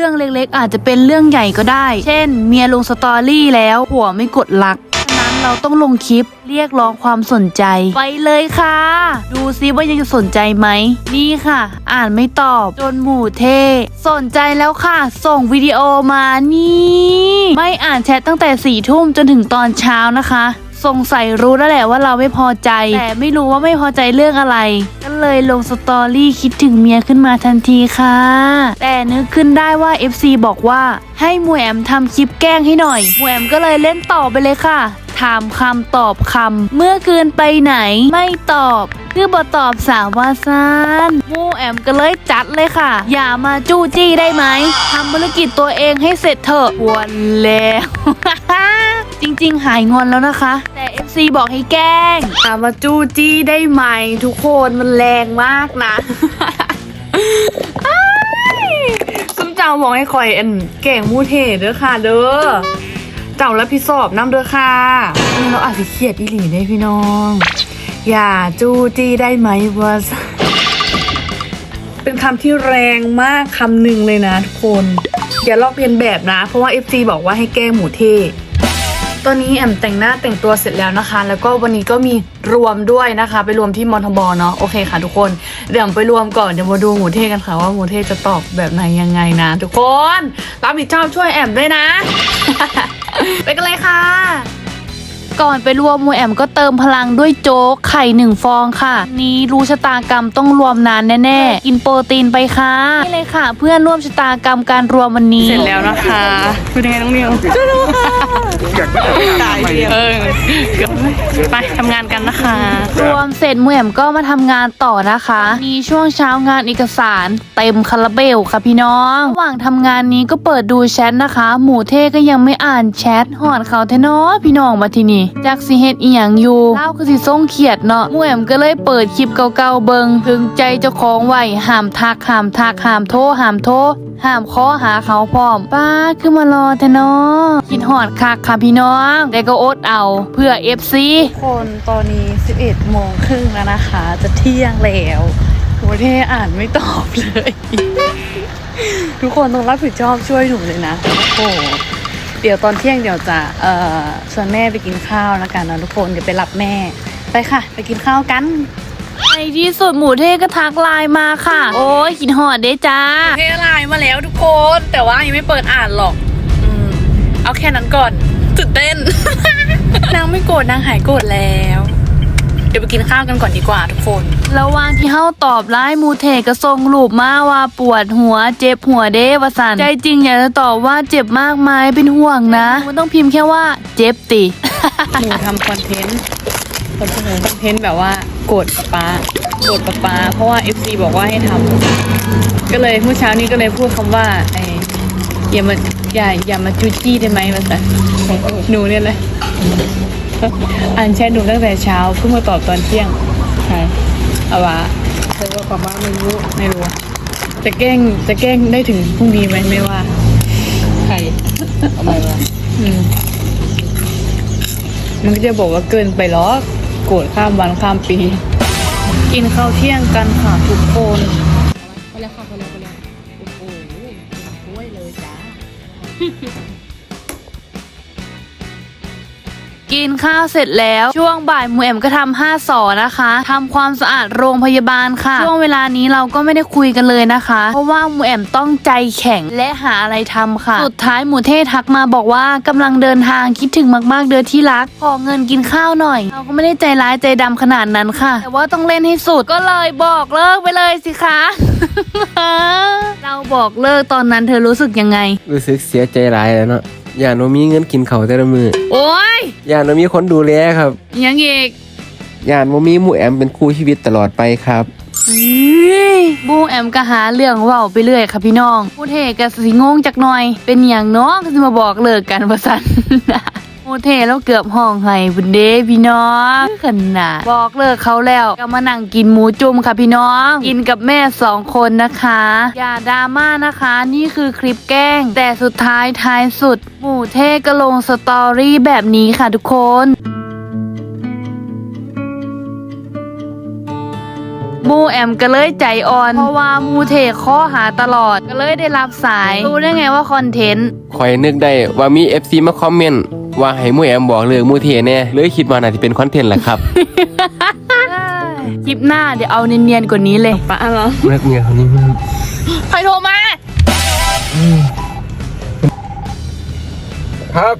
รื่องเล็กๆ อาจจะเป็นเรื่องใหญ่ก็ได้ เช่น เมียลงสตอรี่แล้วผัวไม่กดลักฉะนั้นเราต้องลงคลิปเรียกร้องความสนใจ ไปเลยค่ะ ดูซิว่ายังจะสนใจไหม นี่ค่ะ อ่านไม่ตอบ จนหมู่เท สนใจแล้วค่ะ ส่งวิดีโอมานี่ ไม่อ่านแชทตั้งแต่สี่ทุ่มจนถึงตอนเช้านะคะ สงสัยรู้แล้วแหละว่าเราไม่พอใจ แต่ไม่รู้ว่าไม่พอใจเรื่องอะไร เลยลงสตอรี่คิดถึงเมียขึ้นมาทันทีค่ะ แต่นึกขึ้นได้ว่า FC บอกว่าให้มวยแอมทำคลิปแกล้งให้หน่อยมวยแอมก็เลยเล่นต่อไปเลยค่ะ ถามคำตอบคำ เมื่อคืนไปไหนไม่ตอบ คือบอตอบสาวว่าซานมูแอมก็เลยจัดเลยค่ะ อย่ามาจู้จี้ได้ไหมทำภารกิจตัวเองให้เสร็จเถอะวันแล้ว จริงๆ หายงอนแล้วนะคะ แต่ FC บอกให้แกล้งอย่ามาจู้จี้ได้ไหมทุกคนมันแรงมากนะซุมเจ้าบอกให้คอยอันเก่งมูเทเด้อค่ะ เด้อเจ้ารับผิดชอบน้ำเด้อค่ะนี่เราอาจจะเครียดอีหลีได้พี่น้อง อย่าจู้จี้ได้ไหมวะเป็นคำที่แรงมากคำหนึ่งเลยนะทุกคน อย่าลอกเลียนแบบนะ เพราะว่า FC บอกว่าให้แก้หมูเท ตอนนี้แอมแต่งหน้าแต่งตัวเสร็จแล้วนะคะ แล้วก็วันนี้ก็มีรวมด้วยนะคะ ไปรวมที่มอนทบอเนาะโอเคค่ะทุกคนเดี๋ยวไปรวมก่อนเดี๋ยวมาดูหมูเทกันค่ะว่าหมูเทจะตอบแบบไหนยังไงนะ ทุกคนรับผิดชอบช่วยแอมด้วยนะ ไปกันเลยค่ะ ก่อนไปรวมหมูแอมก็เติมพลังด้วยโจ๊กไข่หนึ่งฟองค่ะ นี้รู้ชะตากรรมต้องรวมนานแน่ๆ กินโปรตีนไปค่ะนี่เลยค่ะ เพื่อนร่วมชะตากรรมการรวมวันนี้ เสร็จแล้วนะคะเป็นยังไงน้องนิวเออไปทำงานกันนะคะ รวมเสร็จหมูแอมก็มาทำงานต่อนะคะมีช่วงเช้างานเอกสารเต็มคาราเบลค่ะพี่น้องระหว่างทำงานนี้ก็เปิดดูแชทนะคะ หมูเท่ก็ยังไม่อ่านแชทหอนเขาแท้เนาะพี่น้องมาที่นี่จากสิเฮ็ดอีหยังอยู่เล่าคือสิส่งเขียดเนาะหมูแอมก็เลยเปิดคลิปเก่าๆเบิงถึงใจเจ้าของไว้ห้ามทักห้ามทักห้ามโทรห้ามโทรห้ามข้อหาเขาพร้อมป้าคือมารอแทเนาะคิดหอดคักค่ะพี่น้อง แต่ก็อดเอาเพื่อ FC คนตอนนี้ 11โมงครึ่งแล้วนะคะ จะเที่ยงแล้วโหเท่อ่านไม่ตอบเลย ทุกคนต้องรับผิดชอบช่วยหนูเลยนะ โอ้โห เดี๋ยวตอนเที่ยงเดี๋ยวจะเอ่อชวนแม่ไปกินข้าวแล้วกันนะทุกคนเดี๋ยวไปรับแม่ ไปค่ะ ไปกินข้าวกันในที่สุดหมูเทก็ทักไลน์มาค่ะ โอ้ยคิดหอดเด้จ้าเทไลน์มาแล้วทุกคน แต่ว่ายังไม่เปิดอ่านหรอกอืมเอาแค่นั้นก่อนตื่นเต้น นางไม่โกรธนางหายโกรธแล้ว เดี๋ยวไปกินข้าวกันก่อนดีกว่าทุกคน ระหว่างที่เฮาตอบไลน์หมูเทก็ส่งรูปมาว่าปวดหัวเจ็บหัวเด้วาสันใจจริงอยากจะตอบว่าเจ็บมากไหมเป็นห่วงนะ มันต้องพิมพ์แค่ว่าเจ็บติหนูทำคอนเทนต์คอนเทนต์คอนเทนต์แบบว่าโกรธป๊าป๊าโกรธป๊าป๊าเพราะว่า FC บอกว่าให้ทำก็เลยเมื่อเช้านี้ก็เลยพูดคำว่าไอ้อย่ามาอย่าอย่ามาจูจี้ได้ไหมมาสันหนูเนี่ยเลย อ่านแชทหนูตั้งแต่เช้าเพิ่งมาตอบตอนเที่ยงใครเอาวะเธอก็กลับบ้านไม่รู้ไม่รู้ จะแกล้งจะแกล้งได้ถึงพรุ่งนี้ไหมไม่ว่าใครทำไมวะอืมมันก็จะบอกว่าเกินไปหรอกโกรธข้ามวันข้ามปี กินข้าวเที่ยงกันค่ะทุกคนไปแล้วค่ะไปแล้วไปแล้วโอ้โหช่วยเลยจ้า กินข้าวเสร็จแล้วช่วงบ่ายหมูแอมก็ทำห้าสอนะคะทำความสะอาดโรงพยาบาลค่ะ ช่วงเวลานี้เราก็ไม่ได้คุยกันเลยนะคะ เพราะว่าหมูแอมต้องใจแข็งและหาอะไรทำค่ะ สุดท้ายหมูเททักมาบอกว่ากำลังเดินทางคิดถึงมากๆเดือนที่รักขอเงินกินข้าวหน่อย เราก็ไม่ได้ใจร้ายใจดำขนาดนั้นค่ะ แต่ว่าต้องเล่นให้สุดก็เลยบอกเลิกไปเลยสิคะเราบอกเลิกตอนนั้นเธอรู้สึกยังไง รู้สึกเสียใจหลายแล้วเนาะ ย่าโนมีเงินกินเขาวแต่ละมือโอ๊ยอย่าโนมีคนดูแลครับยังอีกอย่าโนมีหมู่แอมเป็นคู่ชีวิตตลอดไปครับอุ้ยบูแอมก็หาเรื่องเว้าไปเรื่อยค่ะพี่น้องมูเทก็สิงงจักหน่อย เป็นอย่างน้องก็สิมาบอกเลิกกันว่าซั่น มูเทแล้วเกือบห้องไห้บุญเด้พี่น้องขนาดบอกเลิกเขาแล้วก็มานั่งกินหมูจุ่มค่ะพี่น้อง กินกับแม่สองคนนะคะ อย่าดราม่านะคะ นี่คือคลิปแกล้ง แต่สุดท้ายท้ายสุด หมูเทก็ลงสตอรี่แบบนี้ค่ะทุกคน มูแอแอมก็เลยใจอ่อน เพราะว่ามูเทข้อหาตลอดก็เลยได้รับสาย รู้ได้ไงว่าคอนเทนต์ข่อยนึกได้ว่ามี FC มาคอมเมนต์ว่าให้หมู่แอมบอกเรื่องหมู่เทแน่เลยคิดว่าน่าจะเป็นคอนเทนต์แหละครับคลิปหน้าเดี๋ยวเอาเนียนๆกว่านี้เลยป้าเหรอเลิกเมียคนนี้มันใครโทรมา ครับ